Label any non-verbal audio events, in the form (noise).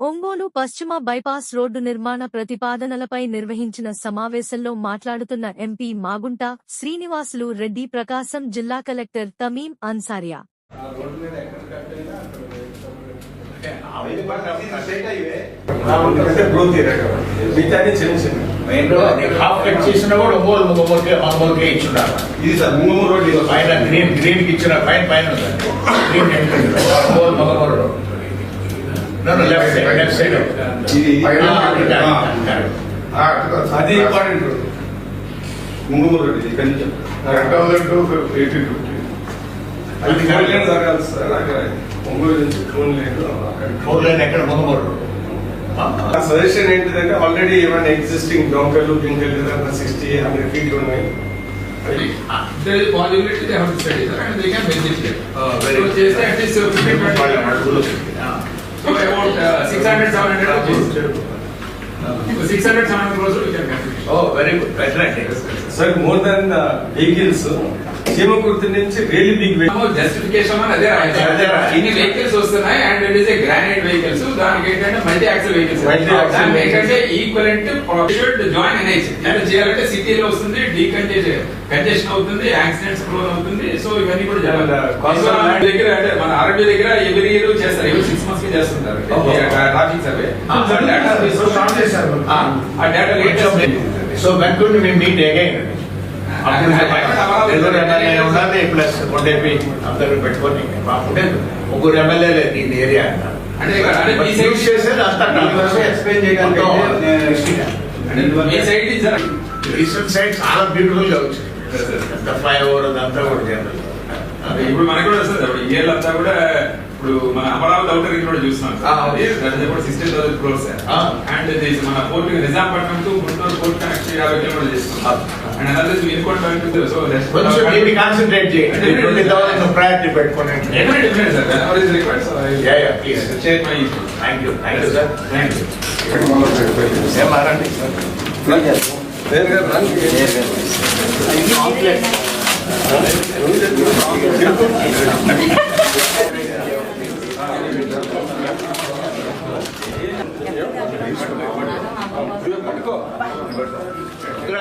ఒంగోలు పశ్చిమ bypass road నిర్మాణ ప్రతిపాదనలపై నిర్వహించిన సమావేశంలో మాట్లాడుతున్న ఎంపీ మాగుంట శ్రీనివాసులు రెడ్డి ప్రకాశం జిల్లా collector Tamim Ansariya. Green green ఇచ్చిన పైన పైన (laughs) అది ఇంపార్టెంట్. రోడ్ ముంగమూరు రోడ్ ఇది ఇక్కడ నుంచి. అది ఫోర్ లేన్ జరగాలి సార్ అక్కడ ఒంగోలు నుంచి ఫోన్ లైన్ ఎక్కడ రోడ్ సజెషన్ ఏంటిదంటే ఆల్రెడీ ఏమైనా ఎగ్జిస్టింగ్ డొంకలు పింకలు ఏదైనా సిక్స్టీ హండ్రెడ్ ఫీట్ ఉన్నాయి. There is possibility they have to study that and they can visit it. Very So good. చేస్తే at least fifteen twenty. So about uh, six hundred, seven hundred. Six hundred, seven hundred crores we can calculate. Oh very good better అంటే sir more than vehicles Chimakurthi నుంచి really big vehicle justification అని అదే. ఇన్ని vehicles వస్తున్నాయి and it is a granite vehicles దానికి ఏంటంటే multi axle vehicles దానికి. ఏంటంటే ఈక్వలెంట్ షుడ్ జాయిన్ ఎన్హెచ్ అంటే చేయాలంటే సిటీలో వస్తుంది డీకంజెషన్ కంజెషన్ అవుతుంది యాక్సిడెంట్స్ ప్రోన్ అవుతుంది. సో ఇవన్నీ కూడా జరగాలి. దగ్గర అంటే మన ఆర్బీ దగ్గర ఎవరి ఇయర్ చేస్తారు. ఎవరి సిక్స్ మంత్స్కి చేస్తుంటారు. Oh. ట్రాఫిక్ సర్వే Ah, చేశారు. ఆ డేటా సో వెంకట్ మీ మీట్ అగైన్ అప్పుడు నెల్లూరు ఎమ్మెల్యే ఉండాలి ప్లస్ కొండేపి అందరూ పెట్టుకొని అప్పుడే ముగ్గురు ఎమ్మెల్యే లేదు ఈ ఏరియా. అంటే సైడ్ చాలా బ్యూటిఫుల్గా వచ్చింది అంత ఫ్లైఓవర్ అదంతా కూడా జనరల్ అదే ఇప్పుడు మనకు కూడా వస్తుంది. ఇప్పుడు అంతా కూడా ఇప్పుడు మన అమరావతి అవుటర్ రింగ్ కూడా చూస్తున్నాం. కూడా సిక్స్టీన్ థౌసండ్ క్రోర్స్. అండ్ మన port Nizampatnam to Guntur port connect యాభై కిలోమీటర్లు చేస్తున్నాం and another Vinukonda bank so కొంచెం కాన్సన్ట్రేట్ చేయండి థౌసండ్ ప్రయారిటీ పెట్టుకోండి definite definite sir ever is required so ya ya please thank you thank you sir thank you పట్టుకో ఇక్కడ